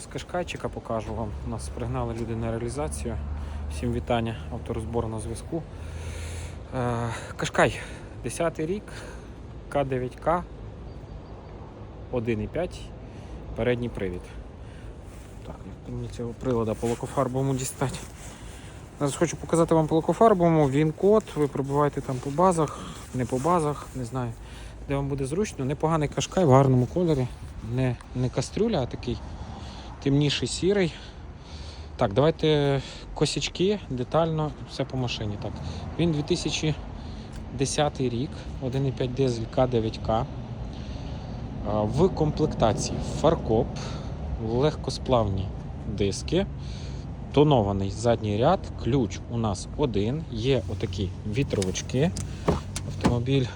З Кашкайчика покажу вам. Нас пригнали люди на реалізацію. Всім вітання, авторозбор на зв'язку. Е, Кашкай, 10 й рік, К9К, 1,5, передній привід. Так, як мені цього приладу по лакофарбовому дістати. Зараз хочу показати вам по лакофарбовому, він код, ви пробиваєте там по базах, не по базах, не знаю, де вам буде зручно. Непоганий кашкай в гарному кольорі. Не, не кастрюля, а такий темніший сірий. Так, давайте косячки детально, все по машині. Так, Він 2010 рік, 1,5 дизель К9К. В комплектації фаркоп, легкосплавні диски, тонований задній ряд, ключ у нас один, є отакі вітровочки. Автомобіль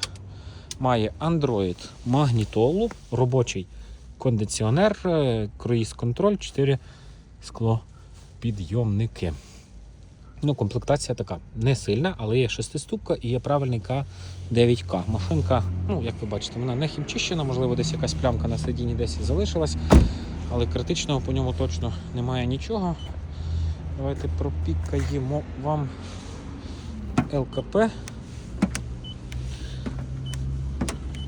має Android магнітолу, робочий кондиціонер, е, круїз-контроль, 4 склопідйомники. Ну, комплектація така не сильна, але є шестиступка і є правильний К9К. Машинка, ну, як ви бачите, вона не хімчищена, можливо, десь якась плямка на сидінні десь і залишилась, але критичного по ньому точно немає нічого. Давайте пропікаємо вам ЛКП.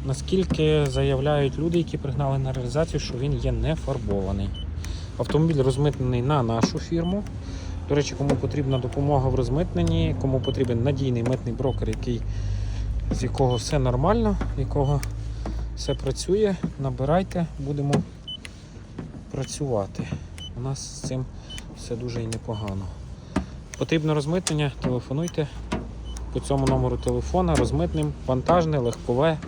Наскільки заявляють люди, які пригнали на реалізацію, що він є не фарбований. Автомобіль розмитнений на нашу фірму. До речі, кому потрібна допомога в розмитненні, кому потрібен надійний митний брокер, який, з якого все нормально, якого все працює, набирайте, будемо працювати. У нас з цим все дуже і непогано. Потрібно розмитнення, телефонуйте по цьому номеру телефона, розмитним, вантажне, легкове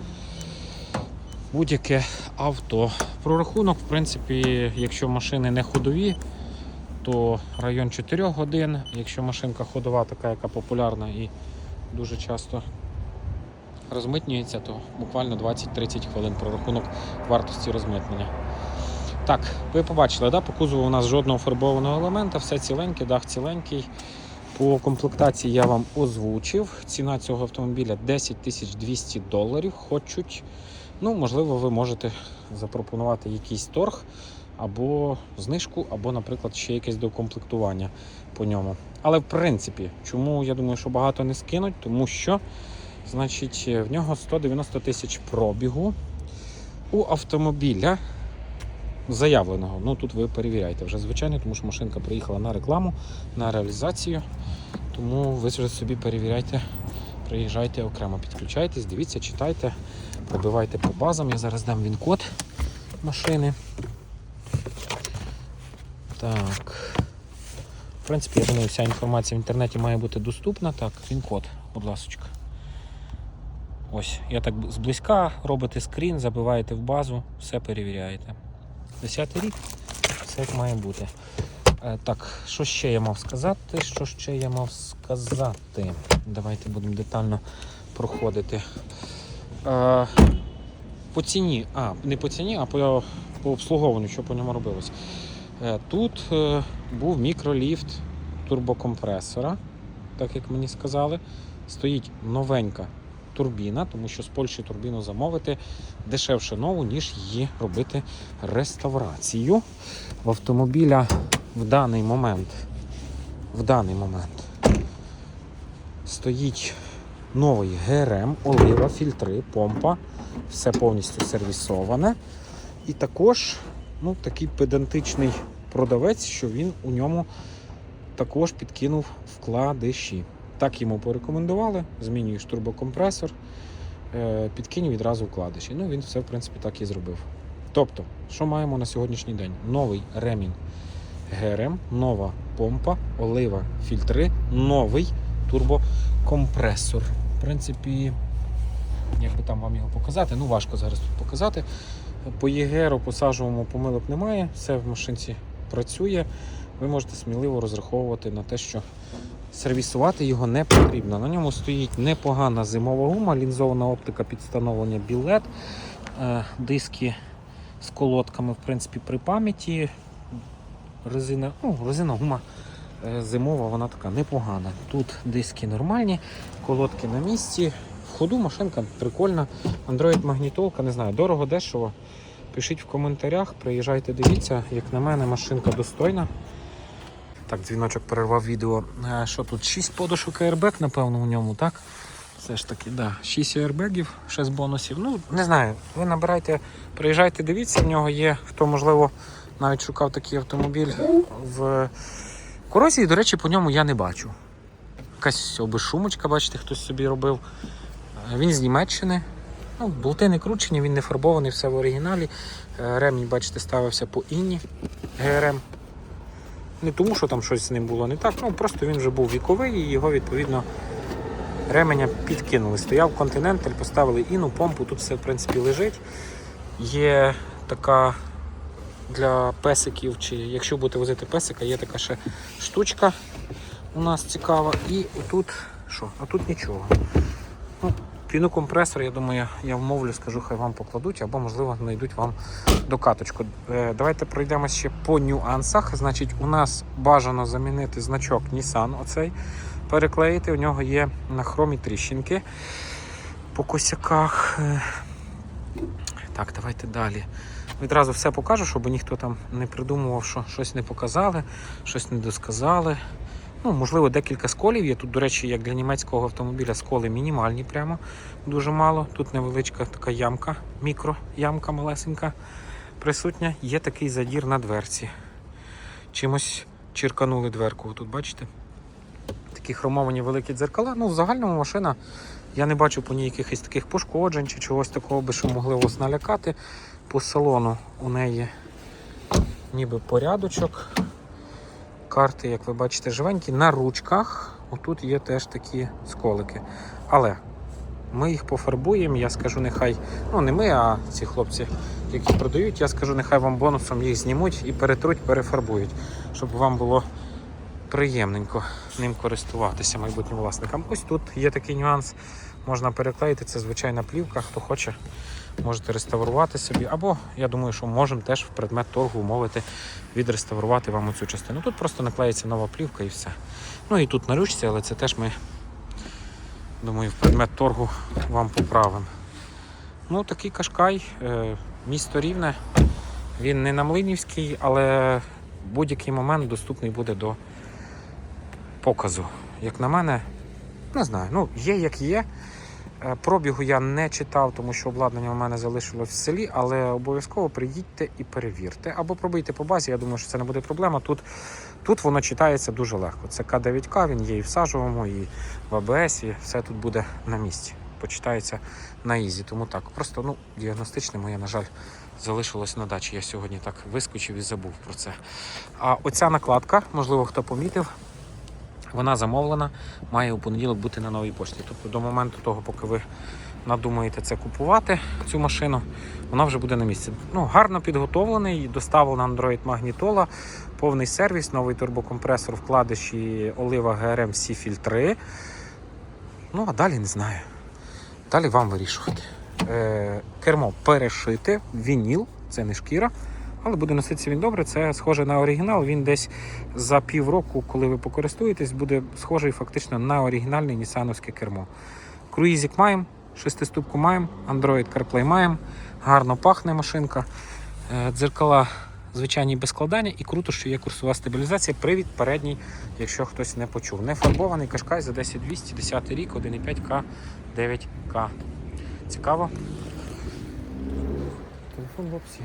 будь-яке авто. Прорахунок, в принципі, якщо машини не ходові, то район 4 годин. Якщо машинка ходова, така, яка популярна і дуже часто розмитнюється, то буквально 20-30 хвилин прорахунок вартості розмитнення. Так, ви побачили, да? по кузову у нас жодного фарбованого елемента, все ціленьке, дах ціленький. По комплектації я вам озвучив. Ціна цього автомобіля 10 200 доларів. Хочуть Ну, можливо, ви можете запропонувати якийсь торг або знижку, або, наприклад, ще якесь докомплектування по ньому. Але в принципі, чому я думаю, що багато не скинуть, тому що значить, в нього 190 тисяч пробігу у автомобіля заявленого. Ну тут ви перевіряєте вже звичайно, тому що машинка приїхала на рекламу, на реалізацію. Тому ви вже собі перевіряйте, приїжджайте окремо, підключайтесь, дивіться, читайте. Пробивайте по базам. Я зараз дам він-код машини. Так. В принципі, я думаю, вся інформація в інтернеті має бути доступна. Так, він-код, будь ласка. Ось, я так зблизька робите скрін, забиваєте в базу, все перевіряєте. Десятий рік, все як має бути. Е, так, що ще я мав сказати? Що ще я мав сказати? Давайте будемо детально проходити. По ціні, а, не по ціні, а по, по обслуговуванню, що по ньому робилось. Е, Тут е, був мікроліфт турбокомпресора, так як мені сказали. Стоїть новенька турбіна, тому що з Польщі турбіну замовити дешевше нову, ніж її робити реставрацію. В автомобіля в даний момент, в даний момент стоїть новий ГРМ, олива, фільтри, помпа, все повністю сервісоване. І також ну, такий педантичний продавець, що він у ньому також підкинув вкладиші. Так йому порекомендували, змінюєш турбокомпресор, е, підкинь відразу вкладиші. Ну, він все, в принципі, так і зробив. Тобто, що маємо на сьогоднішній день? Новий ремінь ГРМ, нова помпа, олива, фільтри, новий турбокомпресор. В принципі, як би там вам його показати, ну важко зараз тут показати. По ЄГРу, по помилок немає, все в машинці працює. Ви можете сміливо розраховувати на те, що сервісувати його не потрібно. На ньому стоїть непогана зимова гума, лінзована оптика під встановлення білет, Е, диски з колодками, в принципі, при пам'яті. Резина, ну, резина гума зимова, вона така непогана. Тут диски нормальні, колодки на місці. В ходу машинка прикольна. Android магнітолка, не знаю, дорого, дешево. Пишіть в коментарях, приїжджайте, дивіться, як на мене, машинка достойна. Так, дзвіночок перервав відео. Е, Що тут? 6 подушок airbag, напевно, у ньому, так? Все ж таки, да. 6 аербегів, 6 бонусів. Ну, не знаю, ви набирайте, приїжджайте, дивіться, в нього є, хто, можливо, навіть шукав такий автомобіль в корозії, до речі, по ньому я не бачу. Якась обешумочка, бачите, хтось собі робив. Е, Він з Німеччини. Ну, болти не кручені, він не фарбований, все в оригіналі. Е, Ремінь, бачите, ставився по інні ГРМ. Не тому, що там щось з ним було не так, ну просто він вже був віковий і його відповідно ременя підкинули. Стояв континенталь, поставили іну, помпу, тут все в принципі лежить. Є така для песиків, чи якщо будете возити песика, є така ще штучка у нас цікава. І отут що? А тут нічого. Ну, Пінокомпресор, я думаю, я вмовлю, скажу, хай вам покладуть, або, можливо, знайдуть вам докаточку. Е, Давайте пройдемося ще по нюансах. Значить, у нас бажано замінити значок Nissan, оцей переклеїти. У нього є на хромі тріщинки по косяках. Е, Так, давайте далі. Відразу все покажу, щоб ніхто там не придумував, що щось не показали, щось не досказали. Ну, можливо, декілька сколів є. Тут, до речі, як для німецького автомобіля, сколи мінімальні, прямо дуже мало. Тут невеличка така ямка, мікроямка малесенька присутня. Є такий задір на дверці. Чимось черканули дверку. Тут бачите? Такі хромовані великі дзеркала. Ну, в загальному машина. Я не бачу по ній якихось таких пошкоджень чи чогось такого би, що могли вас налякати. По салону у неї ніби порядочок. Карти, як ви бачите, живенькі. На ручках отут є теж такі сколики. Але ми їх пофарбуємо, я скажу, нехай, ну не ми, а ці хлопці, які продають, я скажу, нехай вам бонусом їх знімуть і перетруть, перефарбують, щоб вам було приємненько ним користуватися майбутнім власникам. Ось тут є такий нюанс. Можна переклеїти, це звичайна плівка, хто хоче, можете реставрувати собі. Або я думаю, що можемо теж в предмет торгу умовити відреставрувати вам оцю частину. Тут просто наклеїться нова плівка і все. Ну і тут на ручці, але це теж ми, думаю, в предмет торгу вам поправимо. Ну, такий кашкай, е, місто рівне. Він не на Млинівський, але будь-який момент доступний буде до показу. Як на мене, не знаю, ну є як є. Е, Пробігу я не читав, тому що обладнання у мене залишилось в селі, але обов'язково приїдьте і перевірте. Або пробийте по базі, я думаю, що це не буде проблема. Тут, тут воно читається дуже легко. Це К9К, він є і в сажовому, і в АБС, і все тут буде на місці. Почитається на ізі. Тому так. Просто ну, діагностичне моє, на жаль, залишилось на дачі. Я сьогодні так вискочив і забув про це. А оця накладка, можливо, хто помітив, вона замовлена, має у понеділок бути на новій пошті. Тобто до моменту того, поки ви надумаєте це купувати, цю машину, вона вже буде на місці. Ну, гарно підготовлений, доставлена Android Magnetola, повний сервіс, новий турбокомпресор, вкладиші Олива ГРМ всі фільтри. Ну, а далі не знаю. Далі вам вирішувати. Е, кермо перешите, вініл, це не шкіра. Але буде носитися він добре. Це схоже на оригінал. Він десь за півроку, коли ви покористуєтесь, буде схожий фактично на оригінальне нісановське кермо. Круїзик маємо, шестиступку маємо, Android CarPlay маємо, гарно пахне машинка. Е, Дзеркала звичайні без складання і круто, що є курсова стабілізація. Привід передній, якщо хтось не почув. Не фарбований кашкай за 10200, 10 рік, 1,5К, 9К. Цікаво. Телефон в описі.